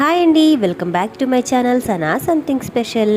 Hi అండి welcome back to my channel Sana something special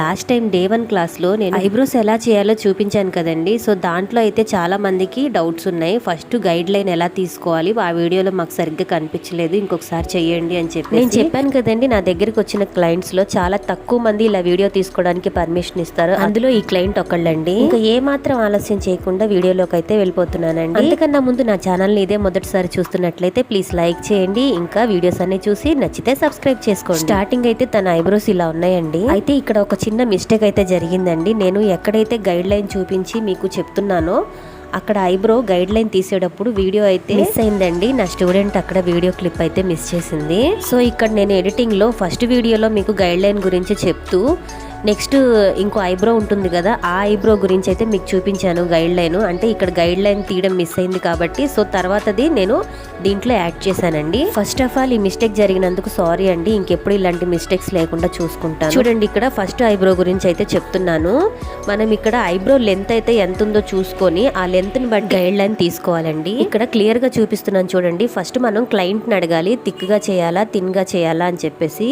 last time day one క్లాస్లో నేను eyebrows ఎలా చేయాలో చూపించాను కదండి. సో దాంట్లో అయితే చాలా మందికి డౌట్స్ ఉన్నాయి. ఫస్ట్ గైడ్ లైన్ ఎలా తీసుకోవాలి? ఆ వీడియోలో మాకు సరిగ్గా కనిపించలేదు. ఇంకొకసారి చెయ్యండి అని చెప్పి నేను చెప్పాను కదండి నా దగ్గరికి వచ్చిన క్లయింట్స్లో చాలా తక్కువ మంది ఇలా వీడియో తీసుకోవడానికి పర్మిషన్ ఇస్తారు. అందులో ఈ క్లయింట్ ఒకళ్ళండి. ఇంకా ఏ మాత్రం ఆలస్యం చేయకుండా వీడియోలోకి అయితే వెళ్ళిపోతున్నానండి. అంతకన్నా ముందు నా ఛానల్ని ఇదే మొదటిసారి చూస్తున్నట్లయితే ప్లీజ్ లైక్ చేయండి. ఇంకా వీడియోస్ అన్ని చూసి నచ్చితే సబ్స్క్రైబ్ చేసుకోండి. స్టార్టింగ్ అయితే తన ఐబ్రోస్ ఇలా ఉన్నాయండి. అయితే ఇక్కడ ఒక చిన్న మిస్టేక్ అయితే జరిగిందండి. నేను ఎక్కడైతే గైడ్ లైన్ చూపించి మీకు చెప్తున్నానో అక్కడ ఐబ్రో గైడ్ లైన్ తీసేటప్పుడు వీడియో అయితే మిస్ అయిందండి. నా స్టూడెంట్ అక్కడ వీడియో క్లిప్ అయితే మిస్ చేసింది. సో ఇక్కడ నేను ఎడిటింగ్లో ఫస్ట్ వీడియోలో మీకు గైడ్ లైన్ గురించి చెప్తూ నెక్స్ట్ ఇంకో ఐబ్రో ఉంటుంది కదా ఆ ఐబ్రో గురించి అయితే మీకు చూపించాను గైడ్ లైన్ అంటే ఇక్కడ గైడ్ లైన్ తీయడం మిస్ అయింది కాబట్టి సో తర్వాతది నేను దీంట్లో యాడ్ చేశానండి. ఫస్ట్ ఆఫ్ ఆల్ ఈ మిస్టేక్ జరిగినందుకు సారీ అండి. ఇంకెప్పుడు ఇలాంటి మిస్టేక్స్ లేకుండా చూసుకుంటాను. చూడండి ఇక్కడ ఫస్ట్ ఐబ్రో గురించి అయితే చెప్తున్నాను. మనం ఇక్కడ ఐబ్రో లెంత్ అయితే ఎంత ఉందో చూసుకొని ఆ లెంత్ని బట్టి గైడ్ లైన్ తీసుకోవాలండి. ఇక్కడ క్లియర్గా చూపిస్తున్నాను చూడండి. ఫస్ట్ మనం క్లయింట్ని అడగాలి తిక్గా చేయాలా తిన్గా చేయాలా అని చెప్పేసి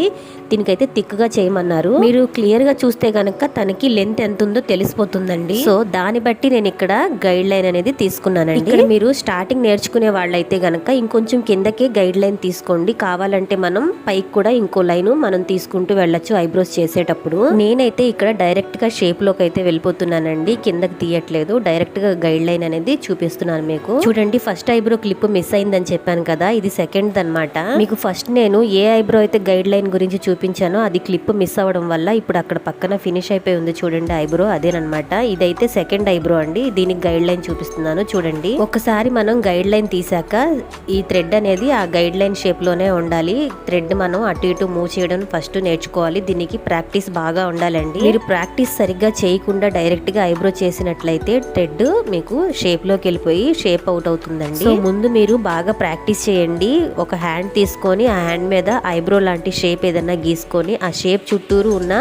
దీనికైతే తిక్గా చేయమన్నారు. మీరు క్లియర్గా చూస్తే గనక తనకి లెంత్ ఎంత ఉందో తెలిసిపోతుందండి. సో దాన్ని బట్టి నేను ఇక్కడ గైడ్ లైన్ అనేది తీసుకున్నానండి. ఇక్కడ మీరు స్టార్టింగ్ నేర్చుకునే వాళ్ళైతే గనక ఇంకొంచెం కిందకే గైడ్ లైన్ తీసుకోండి. కావాలంటే మనం పైకి కూడా ఇంకో లైన్ మనం తీసుకుంటూ వెళ్ళొచ్చు ఐబ్రోస్ చేసేటప్పుడు. నేనైతే ఇక్కడ డైరెక్ట్గా షేప్లోకి అయితే వెళ్ళిపోతున్నానండి. కిందకి తీయట్లేదు. డైరెక్ట్గా గైడ్ లైన్ అనేది చూపిస్తున్నాను మీకు. చూడండి ఫస్ట్ ఐబ్రో క్లిప్ మిస్ అయిందని చెప్పాను కదా. ఇది సెకండ్ అన్నమాట. మీకు ఫస్ట్ నేను ఏ ఐబ్రో అయితే గైడ్ లైన్ గురించి చూపించానో అది క్లిప్ మిస్ అవ్వడం వల్ల ఇప్పుడు అక్కడ పక్కన ఫినిష్ అయిపోయి ఉంది చూడండి ఐబ్రో అదేనమాట ఇదైతే సెకండ్ ఐబ్రో అండి. దీనికి గైడ్ లైన్ చూపిస్తున్నాను చూడండి. ఒకసారి మనం గైడ్ లైన్ తీసాక ఈ థ్రెడ్ అనేది ఆ గైడ్ లైన్ షేప్లోనే ఉండాలి. థ్రెడ్ మనం అటు ఇటు మూవ్ చేయడం ఫస్ట్ నేర్చుకోవాలి. దీనికి ప్రాక్టీస్ బాగా ఉండాలండి. మీరు ప్రాక్టీస్ సరిగ్గా చేయకుండా డైరెక్ట్గా ఐబ్రో చేసినట్లయితే థ్రెడ్ మీకు షేప్లోకి వెళ్ళిపోయి షేప్ అవుట్ అవుతుందండి. సో ముందు మీరు బాగా ప్రాక్టీస్ చేయండి. ఒక హ్యాండ్ తీసుకొని ఆ హ్యాండ్ మీద ఐబ్రో లాంటి షేప్ ఏదైనా గీసుకొని ఆ షేప్ చుట్టూరు ఉన్న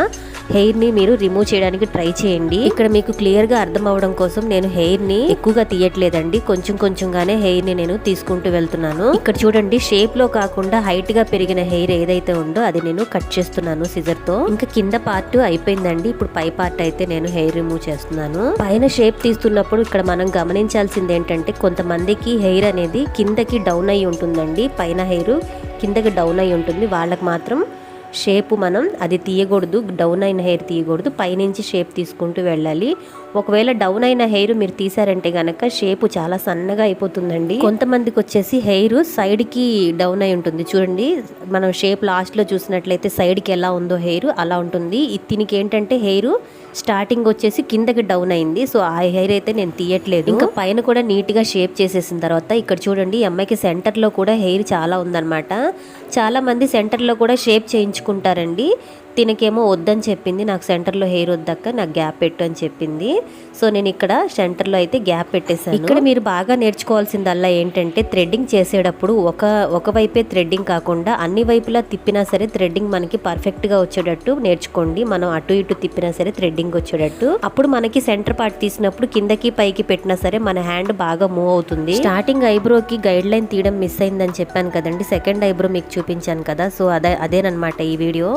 హెయిర్ని మీరు రిమూవ్ చేయడానికి ట్రై చేయండి. ఇక్కడ మీకు క్లియర్గా అర్థం అవడం కోసం నేను హెయిర్ని ఎక్కువగా తీయట్లేదండి. కొంచెం కొంచెంగానే హెయిర్ని నేను తీసుకుంటూ వెళ్తున్నాను. ఇక్కడ చూడండి షేప్లో కాకుండా హైట్గా పెరిగిన హెయిర్ ఏదైతే ఉందో అది నేను కట్ చేస్తున్నాను సిజర్తో. ఇంకా కింద పార్ట్ అయిపోయిందండి. ఇప్పుడు పై పార్ట్ అయితే నేను హెయిర్ రిమూవ్ చేస్తున్నాను. పైన షేప్ తీస్తున్నప్పుడు ఇక్కడ మనం గమనించాల్సింది ఏంటంటే కొంతమందికి హెయిర్ అనేది కిందకి డౌన్ అయి ఉంటుందండి. పైన హెయిర్ కిందకి డౌన్ అయి ఉంటుంది. వాళ్ళకి మాత్రం షేప్ మనం అది తీయకూడదు డౌన్ అయిన హెయిర్ తీయకూడదు పైనుంచి షేప్ తీసుకుంటూ వెళ్ళాలి. ఒకవేళ డౌన్ అయిన హెయిర్ మీరు తీసారంటే కనుక షేప్ చాలా సన్నగా అయిపోతుందండి. కొంతమందికి వచ్చేసి హెయిర్ సైడ్కి డౌన్ అయి ఉంటుంది. చూడండి మనం షేప్ లాస్ట్లో చూసినట్లయితే సైడ్కి ఎలా ఉందో హెయిర్ అలా ఉంటుంది. ఇది ఏంటంటే హెయిర్ స్టార్టింగ్ వచ్చేసి కిందకి డౌన్ అయింది. సో ఆ హెయిర్ అయితే నేను తీయట్లేదు. ఇంకా పైన కూడా నీట్గా షేప్ చేసేసిన తర్వాత ఇక్కడ చూడండి ఈ అమ్మాయికి సెంటర్లో కూడా హెయిర్ చాలా ఉందన్నమాట. చాలా మంది కూడా షేప్ చేయించుకుంటారండి. తినకేమో వద్దని చెప్పింది. నాకు సెంటర్లో హెయిర్ వద్దక్క నాకు గ్యాప్ పెట్టు అని చెప్పింది. సో నేను ఇక్కడ సెంటర్లో అయితే గ్యాప్ పెట్టేశాను. ఇక్కడ మీరు బాగా నేర్చుకోవాల్సిందల్లా ఏంటంటే థ్రెడ్డింగ్ చేసేటప్పుడు ఒక ఒక వైపే థ్రెడ్డింగ్ కాకుండా అన్ని వైపులా తిప్పినా సరే థ్రెడ్డింగ్ మనకి పర్ఫెక్ట్గా వచ్చేటట్టు నేర్చుకోండి. మనం అటు ఇటు తిప్పినా సరే థ్రెడ్డింగ్ వచ్చేటట్టు. అప్పుడు మనకి సెంటర్ పార్ట్ తీసినప్పుడు కిందకి పైకి పెట్టినా సరే మన హ్యాండ్ బాగా మూవ్ అవుతుంది. స్టార్టింగ్ ఐబ్రోకి గైడ్ లైన్ తీయడం మిస్ అయిందని చెప్పాను కదండి. సెకండ్ ఐబ్రో మీకు చూపించాను కదా. సో అదే అదేనమాట ఈ వీడియో.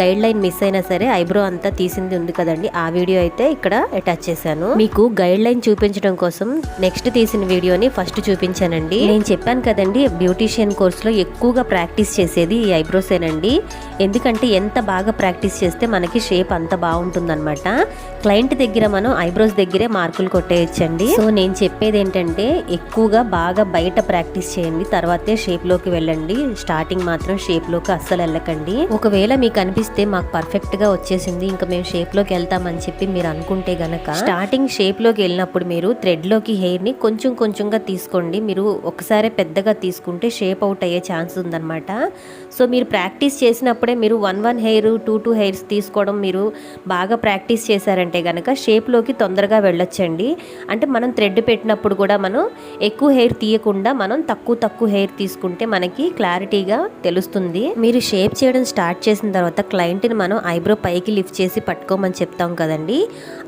గైడ్ లైన్ మిస్ అయినా సరే ఐబ్రో అంతా తీసింది ఉంది కదండి. ఆ వీడియో అయితే ఇక్కడ అటాచ్ చేశాను. మీకు గైడ్ లైన్ చూపించడం కోసం నెక్స్ట్ తీసిన వీడియోని ఫస్ట్ చూపించానండి. నేను చెప్పాను కదండి బ్యూటీషియన్ కోర్స్లో ఎక్కువగా ప్రాక్టీస్ చేసేది ఈ ఐబ్రోసేనండి. ఎందుకంటే ఎంత బాగా ప్రాక్టీస్ చేస్తే మనకి షేప్ అంత బాగుంటుందన్నమాట. క్లయింట్ దగ్గర మనం ఐబ్రోస్ దగ్గరే మార్కులు కొట్టేయచ్చండి. సో నేను చెప్పేది ఏంటంటే ఎక్కువగా బాగా బయట ప్రాక్టీస్ చేయండి తర్వాతే షేప్లోకి వెళ్ళండి. స్టార్టింగ్ మాత్రం షేప్లోకి అస్సలు వెళ్ళకండి. ఒకవేళ మీకు అనిపిస్తే మాకు పర్ఫెక్ట్గా వచ్చేసింది. ఇంకా మేము షేప్లోకి వెళ్తామని చెప్పి మీరు అనుకుంటే గనక స్టార్టింగ్ షేప్లోకి వెళ్ళినప్పుడు మీరు థ్రెడ్లోకి హెయిర్ని కొంచెం కొంచెంగా తీసుకోండి. మీరు ఒకసారి పెద్దగా తీసుకుంటే షేప్ అవుట్ అయ్యే ఛాన్స్ ఉందన్నమాట. సో మీరు ప్రాక్టీస్ చేసినప్పుడే మీరు one one hair two two hairs తీసుకోవడం మీరు బాగా ప్రాక్టీస్ చేశారంటే కనుక షేప్లోకి తొందరగా వెళ్ళొచ్చండి. అంటే మనం థ్రెడ్ పెట్టినప్పుడు కూడా మనం ఎక్కువ హెయిర్ తీయకుండా మనం తక్కువ తక్కువ హెయిర్ తీసుకుంటే మనకి క్లారిటీగా తెలుస్తుంది. మీరు షేప్ చేయడం స్టార్ట్ చేసిన తర్వాత క్లయింట్ క్లయింట్ని మనం ఐబ్రో పైకి లిఫ్ట్ చేసి పట్టుకోమని చెప్తాం కదండి.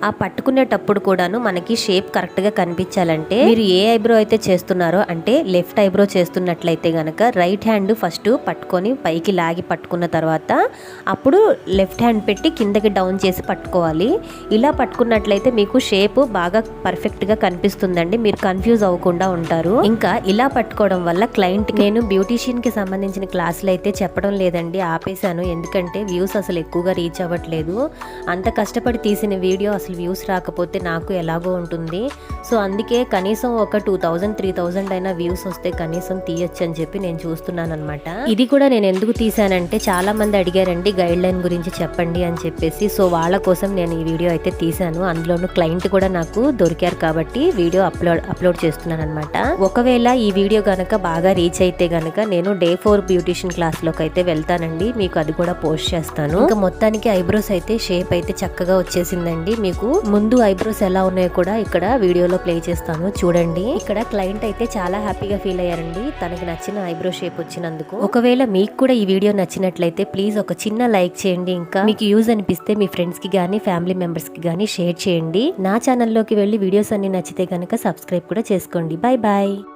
ఆ పట్టుకునేటప్పుడు కూడాను మనకి షేప్ కరెక్ట్గా కనిపించాలంటే మీరు ఏ ఐబ్రో అయితే చేస్తున్నారో అంటే లెఫ్ట్ ఐబ్రో చేస్తున్నట్లయితే కనుక రైట్ హ్యాండ్ ఫస్ట్ పట్టుకొని పైకి లాగి పట్టుకున్న తర్వాత అప్పుడు లెఫ్ట్ హ్యాండ్ పెట్టి కిందకి డౌన్ చేసి పట్టుకోవాలి. ఇలా పట్టుకున్నట్లయితే మీకు షేప్ బాగా పర్ఫెక్ట్గా కనిపిస్తుందండి. మీరు కన్ఫ్యూజ్ అవ్వకుండా ఉంటారు. ఇంకా ఇలా పట్టుకోవడం వల్ల క్లయింట్ నేను బ్యూటీషియన్కి సంబంధించిన క్లాసులు అయితే చెప్పడం లేదండి ఆపేశాను. ఎందుకంటే వ్యూస్ అసలు ఎక్కువగా రీచ్ అవ్వట్లేదు. అంత కష్టపడి తీసిన వీడియో అసలు వ్యూస్ రాకపోతే నాకు ఎలాగో ఉంటుంది. సో అందుకే కనీసం ఒక టూ థౌజండ్ త్రీ థౌజండ్ అయినా వ్యూస్ వస్తే కనీసం తీయొచ్చు అని చెప్పి నేను చూస్తున్నాను అనమాట ఇది కూడా నేను ఎందుకు తీసానంటే చాలా మంది అడిగారండి గైడ్ లైన్ గురించి చెప్పండి అని చెప్పేసి. సో వాళ్ళ కోసం నేను ఈ వీడియో అయితే తీసాను అందులోనూ క్లయింట్ కూడా నాకు దొరికారు కాబట్టి వీడియో అప్లోడ్ అప్లోడ్ చేస్తున్నాను అనమాట ఒకవేళ ఈ వీడియో కనుక బాగా రీచ్ అయితే కనుక నేను డే ఫోర్ బ్యూటిషియన్ క్లాస్లోకి అయితే వెళ్తానండి. మీకు అది కూడా పోస్ట్ చేస్తాను. ఇంకా మొత్తానికి ఐబ్రోస్ అయితే షేప్ అయితే చక్కగా వచ్చేసిందండి. మీకు ముందు ఐబ్రోస్ ఎలా ఉన్నాయో కూడా ఇక్కడ వీడియోలో ప్లే చేస్తాను. చూడండి. ఇక్కడ క్లయింట్ అయితే చాలా హ్యాపీగా ఫీల్ అయ్యారండి. తనకి నచ్చిన ఐబ్రో షేప్ వచ్చినందుకు. ఒకవేళ మీకు కూడా ఈ వీడియో నచ్చినట్లయితే ప్లీజ్ ఒక చిన్న లైక్ చేయండి ఇంకా. మీకు యూజ్ అనిపిస్తే మీ ఫ్రెండ్స్కి గానీ ఫ్యామిలీ మెంబర్స్కి గానీ షేర్ చేయండి. నా ఛానల్లోకి వెళ్ళి వీడియోస్ అన్ని నచ్చితే కనుక సబ్స్క్రైబ్ కూడా చేసుకోండి. Bye bye